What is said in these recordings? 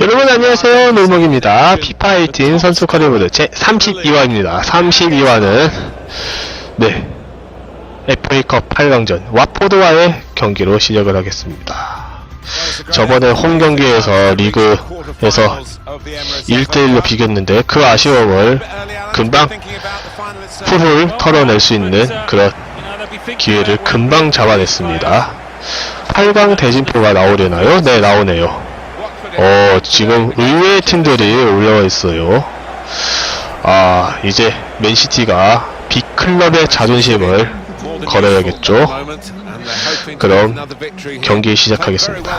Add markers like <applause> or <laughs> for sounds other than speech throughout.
여러분 안녕하세요. 놀목입니다. 피파 18 선수 커리보드 제 32화입니다. 32화는 네 FA컵 8강전 와포드와의 경기로 시작을 하겠습니다. 저번에 홈 경기에서 리그에서 1대1로 비겼는데 그 아쉬움을 금방 풀을 털어낼 수 있는 그런 기회를 금방 잡아냈습니다. 8강 대진표가 나오려나요? 네 나오네요 어, 지금 의외의 팀들이 올라와 있어요. 아, 이제 맨시티가 빅클럽의 자존심을 걸어야겠죠. 그럼 경기 시작하겠습니다.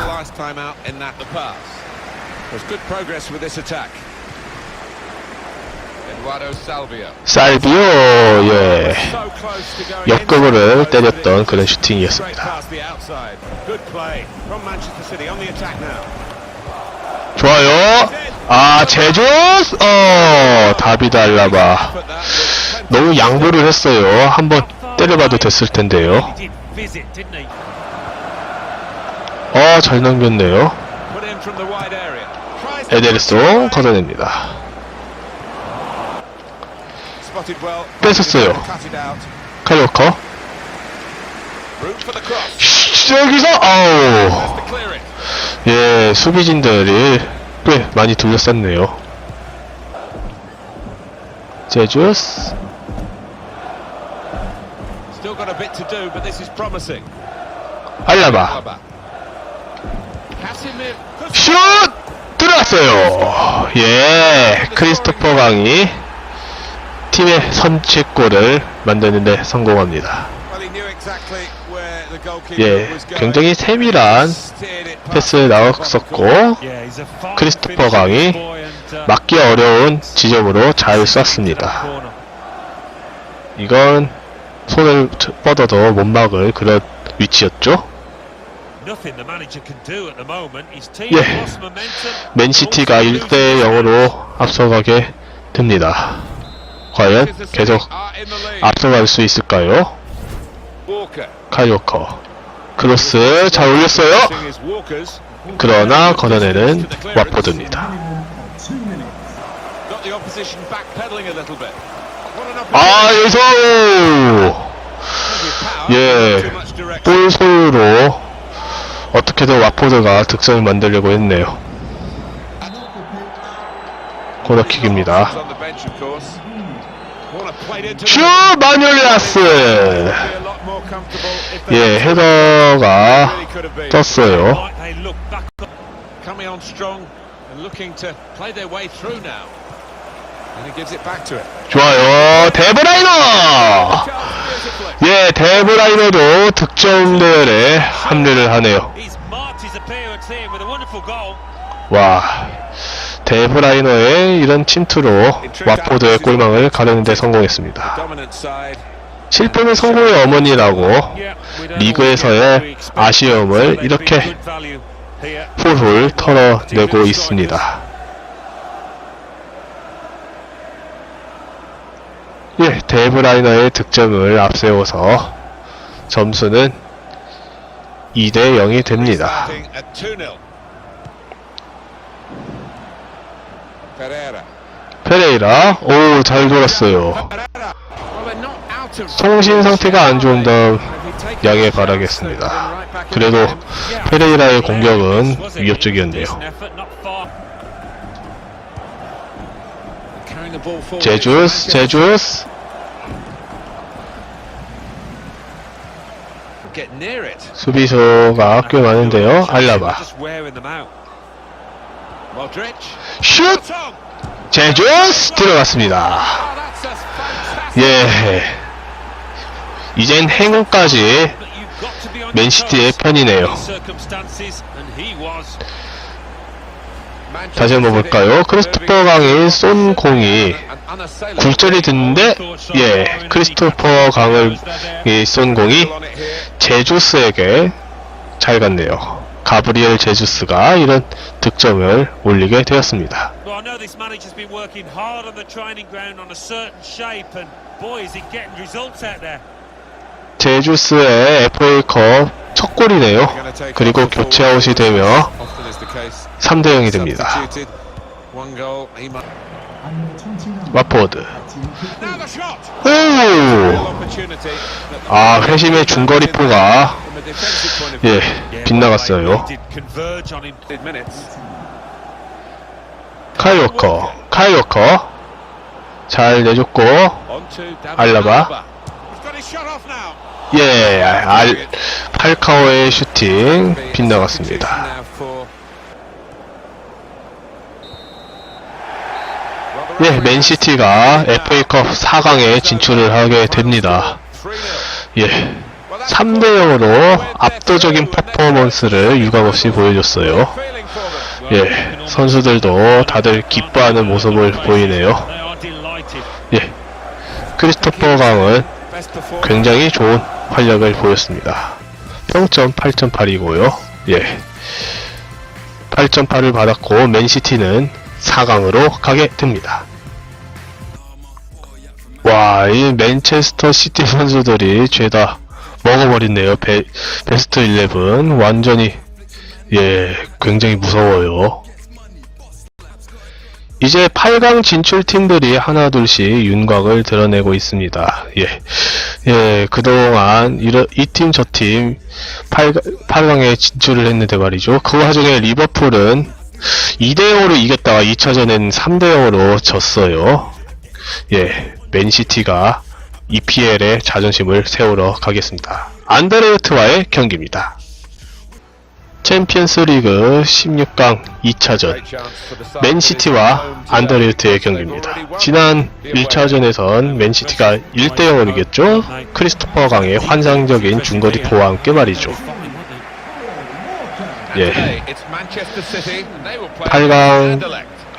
살비오, 예. 역금을 때렸던 그런 슈팅이었습니다. 좋아요. 아, 제주스! 어, 다비드 알라바. 너무 양보를 했어요. 한번 때려봐도 됐을 텐데요. 어, 잘 넘겼네요. 에데르송 걷어냅니다. 뺏었어요. 슈, 여기서, 아우. 예, 수비진들이 꽤 많이 둘러쌌네요. 제주스. 알라바, 슛! 들어갔어요! 예, 크리스토퍼 강이 팀의 선취골을 만드는데 성공합니다. 예. 굉장히 세밀한 Steered it past 패스 나왔었고, 크리스토퍼 강이 막기 어려운 지점으로 잘 쐈습니다. 이건 손을 뻗어도 못 막을 그런 위치였죠. 예. 맨시티가 1대 0으로 앞서가게 됩니다. 과연 계속. 앞서갈 수 있을까요? 카이오커 크로스 잘 올렸어요. 그러나 걷어내는 와포드입니다. 아. 여기서 Power, 예, too much direction. 볼 소유로 어떻게든 와포드가 득점을 만들려고 했네요. 코너킥입니다. 슈 마뉴리아스 예 헤더가. 떴어요. 좋아요 데브라이너. 예 데브라이너도 득점 대열에 합류를 하네요. 와 데브라이너의 이런 침투로 와포드의 골망을 가르는 데 성공했습니다. 실패는 성공의 어머니라고 리그에서의 아쉬움을 이렇게 훌훌 털어내고 있습니다. 예, 데브라이너의 득점을 앞세워서 점수는 2대 0이 됩니다. Starting at 2-0. Pereira. 페레이라, 오, 잘 돌았어요. 통신 상태가 안 좋은 점 양해 바라겠습니다. 그래도 페레이라의 공격은 위협적이었네요. 제주스, 제주스. 수비수가 꽤 많은데요. 알라바. 슛! 제주스 들어갔습니다. Oh. 예. 이젠 행운까지 맨시티의 편이네요. 다시 한번 볼까요? 크리스토퍼 강이 쏜 공이 굴절이 됐는데, 예, 크리스토퍼 강을 이쏜 공이 제주스에게 잘 갔네요. 가브리엘 제주스가 이런 득점을 올리게 되었습니다. 제주스의 FA컵 첫 골이네요. 그리고 교체 아웃이 되며 Often is the case. 3대 0이 됩니다. 와포드. Now the shot. 오! Real opportunity. that the- 아, 회심의 중거리포가. 예, 빗나갔어요. Did converge on him. minutes. 카이 워커, 카이 워커. 잘 내줬고, 알라바. 예, 알, 팔카오의 슈팅 빗나갔습니다. 예, 맨시티가 FA컵 4강에 진출을 하게 됩니다. 3-0. 예, 3대 0으로 압도적인 퍼포먼스를 유감없이 보여줬어요. 예, 선수들도 다들 기뻐하는 모습을 보이네요. 예, 크리스토퍼 강은. 굉장히 좋은 활약을 보였습니다. 평점 8.8이고요. 예. 8.8을 받았고 맨시티는 4강으로 가게 됩니다. 와, 이 맨체스터 시티 선수들이 죄다 먹어버렸네요. 베, 베스트 11 완전히 예, 굉장히 무서워요. 이제 8강 진출 팀들이 하나둘씩 윤곽을 드러내고 있습니다. 예. 예, 그동안 이 팀 저 팀 8, 8강에 진출을 했는데 말이죠. 그 와중에 리버풀은 2대0으로 이겼다가 2차전엔 3대0으로 졌어요. 예, 맨시티가 EPL에 자존심을 세우러 가겠습니다. 안드레우트와의 경기입니다. 챔피언스 리그 16강 2차전 맨시티와 안더레우트의 경기입니다. 지난 1차전에선 맨시티가 1대0으로 이겼죠. 크리스토퍼 강의 환상적인 중거리 포와 함께 말이죠. 예.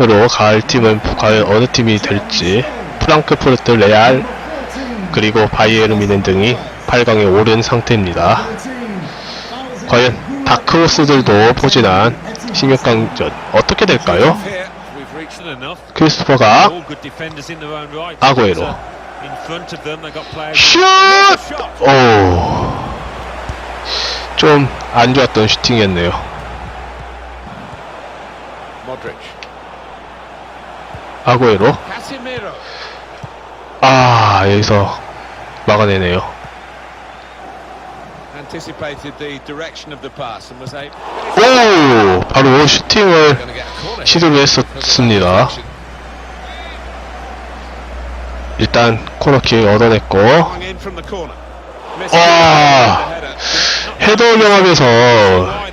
으로 갈 팀은 과연 어느 팀이 될지 프랑크푸르트 레알 그리고 바이에른 미넨 등이 8강에 오른 상태입니다. 과연 다크호스들도 포진한 16강전 어떻게 될까요? 크리스토퍼가 uh, players. 슛! 오. 좀 안 좋았던 슈팅이었네요. Casemiro. 아, 여기서 막아내네요. Anticipated the direction of the pass and was able. 오! 바로 슈팅을. 시도를 했었습니다. 일단 코너킥 얻어냈고 아. header. 헤더 경합에서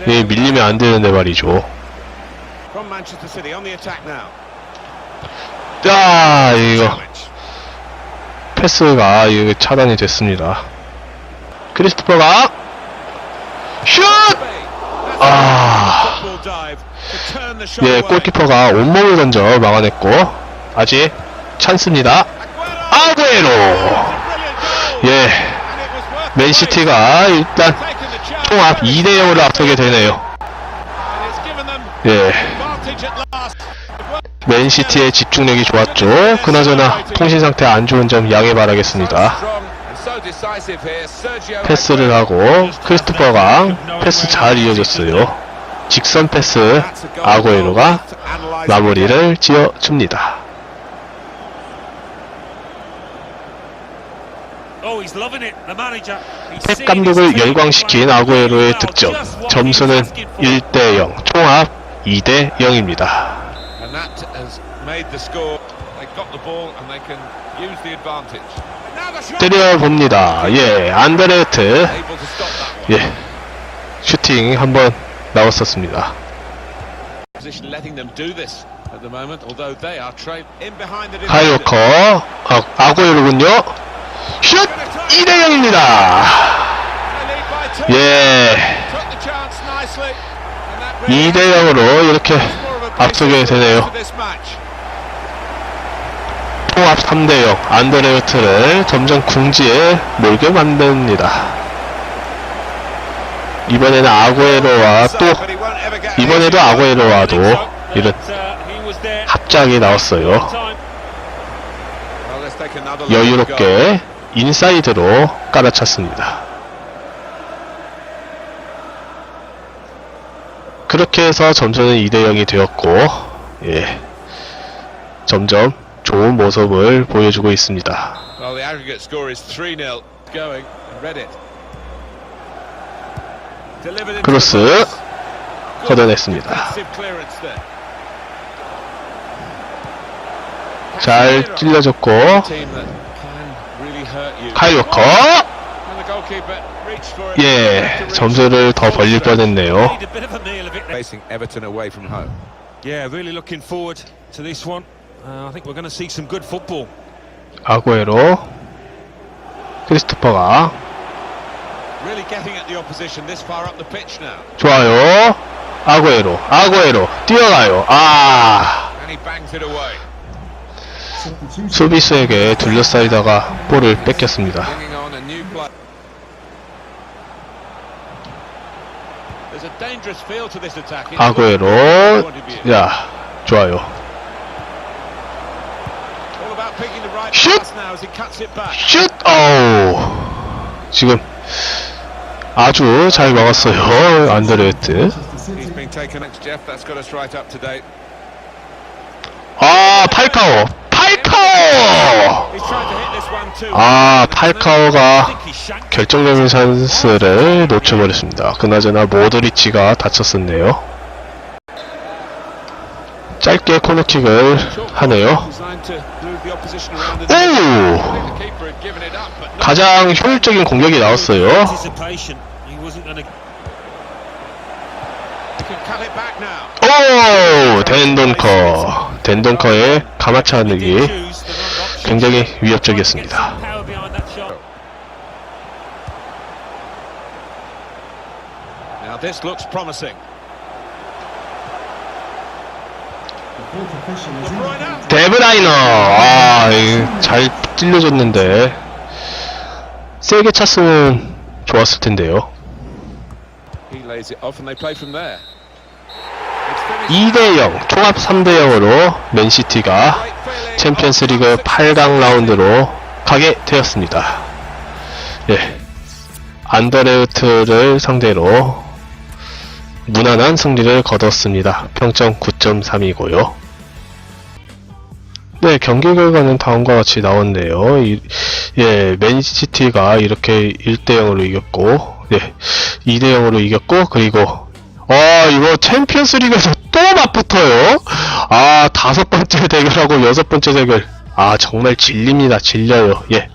예, 밀리면 안 되는데 말이죠. 야, 이거. 패스가 이거 차단이 됐습니다. 크리스토퍼가 슛! 아, 예. 골키퍼가 온몸을 던져 막아냈고 아직 찬스입니다. 아구에로. 예. 맨시티가 일단. 통합 2대 0으로 앞서게 되네요. 예. 맨시티의 집중력이 좋았죠. 그나저나 통신 상태 안 좋은 점 양해 바라겠습니다. 패스를 하고 크리스토퍼가 패스 잘 이어졌어요. 직선 패스 아구에로가 마무리를 지어줍니다. Oh, 펩 seeing 감독을 열광시킨 well, 득점. 점수는 asking for. 1대 0, 총합 2대 0입니다. And that has made the score. They got the ball and they can use the advantage. 때려봅니다. 예, 안드레트. 예, 슈팅 한번 나왔었습니다. 가이오커, 아, 아구에로군요. 슛! 2대 0입니다. 예, Took the chance nicely. And that really 2대 0으로 이렇게 앞서게 되네요. To this match. 통합 3대 0, 안드레우트를 점점 궁지에 몰게 만듭니다. 이번에는 아구에로와 또 이번에도. 아구에로와도 이런 uh, 합작이 나왔어요. 여유롭게 인사이드로 깔아찼습니다. 그렇게 해서 점수는 2대 0이 되었고, 예. 점점 좋은 모습을 보여주고 있습니다. Well, the aggregate score is 3-0. Going and read it. 크로스 걷어냈습니다. 잘 you. 카이 워커. 예, 점수를 더 벌릴 뻔했네요. From. Uh, I think we're going to see some good football. 아구에로, 크리스토퍼가, Really getting at the opposition this far up the pitch now. 좋아요. 아구에로, 아구에로, 뛰어가요. 아, And he bangs it away. 수비수에게 둘러싸이다가 볼을 뺏겼습니다. Bringing on a new play. There's a dangerous feel to this attack. 아구에로, Point of view. 야, 좋아요. Back. 슛! 어우, 지금 아주 잘 막았어요. 안드레트. 아, 팔카오. 팔카오! 아, 팔카오가 결정적인 찬스를 놓쳐버렸습니다. 그나저나 모드리치가 다쳤었네요. 짧게 코너킥을 하네요. 오! 가장 효율적인 공격이 나왔어요. 오! 덴돈커. 덴돈커의 wrong option. 굉장히 위협적이었습니다. Now this looks promising. 데브라이너 아, 이잘 찔려줬는데 세게 찼으면 좋았을 텐데요. He lays it off and they play from there. It's finished. 2대 0, 총합 3대 0으로 맨시티가 feeling. 챔피언스 리그 8강 라운드로 가게 되었습니다. 예, 안더레우트를 상대로 무난한 승리를 거뒀습니다. 평점 9.3이고요. 네, 경기 결과는 다음과 같이 나왔네요. 이, 예, 맨시티가 이렇게 1대 0으로 이겼고, 예, 2대 0으로 이겼고, 그리고 아, 이거 챔피언스 리그에서 또 맞붙어요? 아, 다섯 번째 <laughs> 대결하고 여섯 번째 대결. 아, 정말 질립니다. 질려요. 예.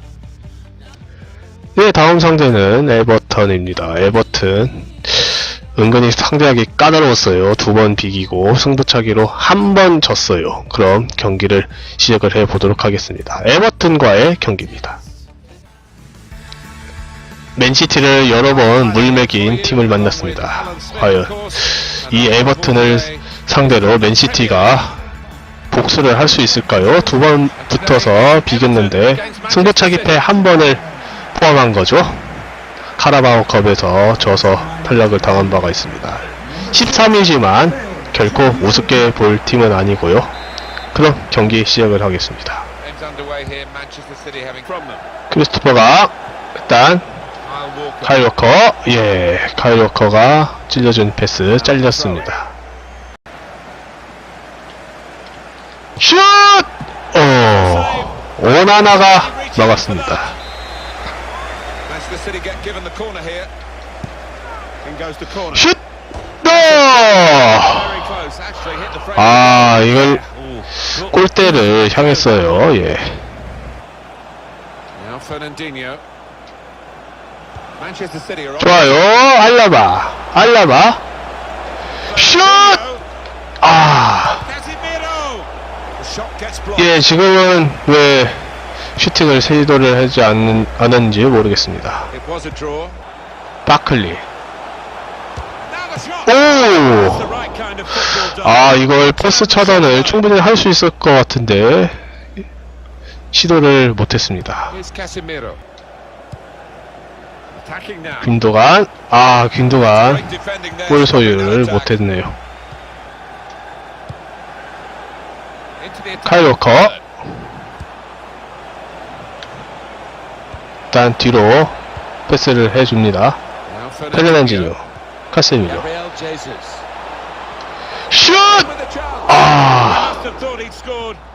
네, 다음 상대는 에버턴입니다. 에버튼. 은근히 상대하기 까다로웠어요. 두 번 비기고 승부차기로 한 번 졌어요. 그럼 경기를 시작을 해 보도록 하겠습니다. 에버튼과의 경기입니다. 맨시티를 여러 번 물먹인 팀을 만났습니다. 과연 이 에버튼을 상대로 맨시티가 복수를 할 수 있을까요? 두 번 붙어서 비겼는데 승부차기 패 한 번을 포함한 거죠. 카라바오컵에서 져서 탈락을 당한 바가 있습니다. 13위지만 결코 우습게 볼 팀은 아니고요. 그럼 경기 시작을 하겠습니다. 크리스토퍼가 일단. 카일 워커, 예, 카일 워커가 찔려준 패스 잘렸습니다. 슛! 어, 오나나가 막았습니다. City get given the corner here. In goes the corner. 슛! 너! Very close. Actually hit the frame. 아, 이걸 Oh, 골대를 향했어요. 예. Now Fernandinho. Manchester City are on. 좋아요. 알라바. 알라바. 슛! 아. 예, 지금은 왜 슈팅을 시도를 하지 않는, 않았는지 모르겠습니다. 바클리. 오! 아, 이걸 패스 차단을 충분히 할 수 있을 것 같은데 시도를 못했습니다. 균도간, 아, there. 골 소유를. 못했네요. Into the attack. 카일 워커. 일단 뒤로 패스를 해줍니다. 페르난지뉴, 카세미로. 슛! 아.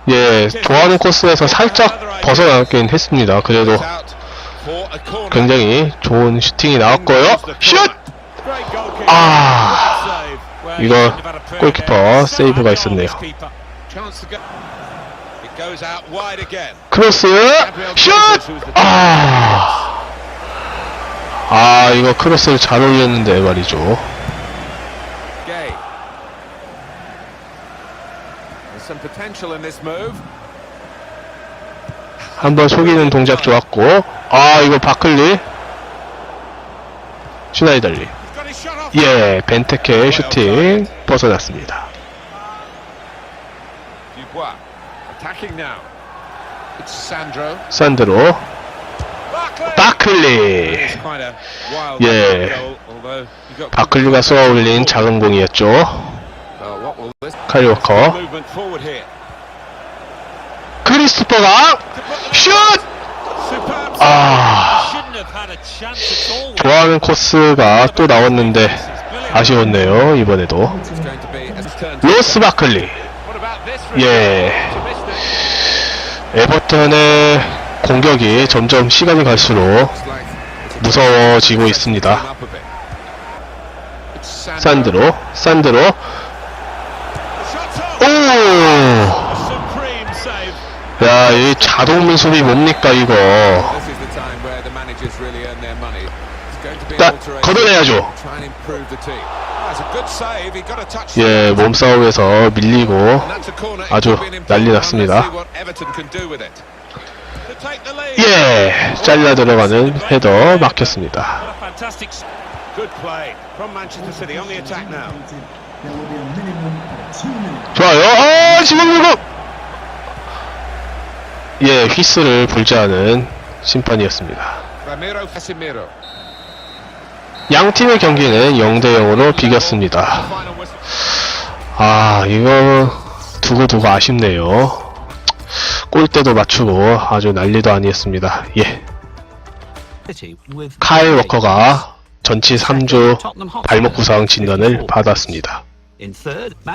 예, 좋아하는 코스에서 살짝 벗어나긴 했습니다. 그래도. 굉장히 좋은 슈팅이 나왔고요. 슛! 아, 이거 골키퍼. 세이브가 있었네요. 크로스, 슛! 아, 아, 이거 크로스를 잘 올렸는데 말이죠. 한번 속이는 동작 좋았고, 아, 이거 바클리. 슈나이달리. 예, 벤테케의 슈팅 벗어났습니다. Dubois attacking now. It's Sandro. 산드로. 바클리. Got 바클리가 쏘아 올린 작은 공이었죠. Well, what will this 카리 워커. movement forward here? 크리스토퍼가 슛! 아. 좋아하는 코스가 또 나왔는데 아쉬웠네요, 이번에도. 로스 바클리. 예. 에버턴의 공격이 점점 시간이 갈수록 무서워지고 있습니다. 산드로, 산드로. 오! 야, 이 자동 민수비 뭡니까, 이거. 딱. 걷어내야죠. 예, 몸싸움에서 밀리고 아주 난리. 났습니다. 예, 잘라 들어가는 헤더 막혔습니다. 좋아요. 어, 지금 이거 예, 휘스를 불지 않은 심판이었습니다. 양 팀의 경기는 0대 0으로 비겼습니다. 아, 이거 두고두고 아쉽네요. 골대도 맞추고 아주 난리도 아니었습니다. 예. 카일 워커가 전치 3주 발목 부상 진단을 받았습니다.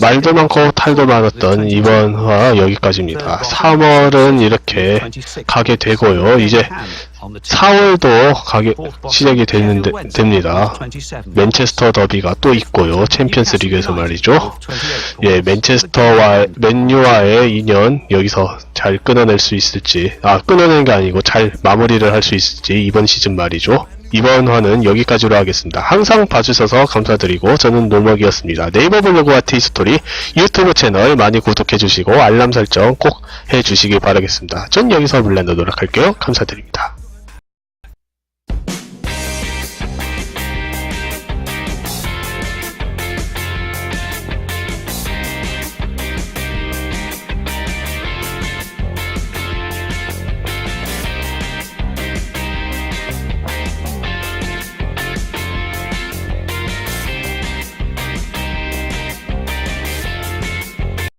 말도 많고 탈도 많았던 이번 화 여기까지입니다. 3월은 이렇게 가게 되고요. 이제 4월도 가게 시작이 되는데 됩니다. 맨체스터 더비가 또 있고요. 챔피언스 리그에서 말이죠. 예, 맨체스터와 맨유와의 인연 여기서 잘 끊어낼 수 있을지, 아 끊어내는 게 아니고 잘 마무리를 할 수 있을지 이번 시즌 말이죠. 이번 화는 여기까지로 하겠습니다. 항상 봐주셔서 감사드리고 저는 노먹이었습니다. 네이버 블로그와 티스토리 유튜브 채널 많이 구독해주시고 알람 설정 꼭 해주시기 바라겠습니다. 전 여기서 물러나도록 할게요. 감사드립니다.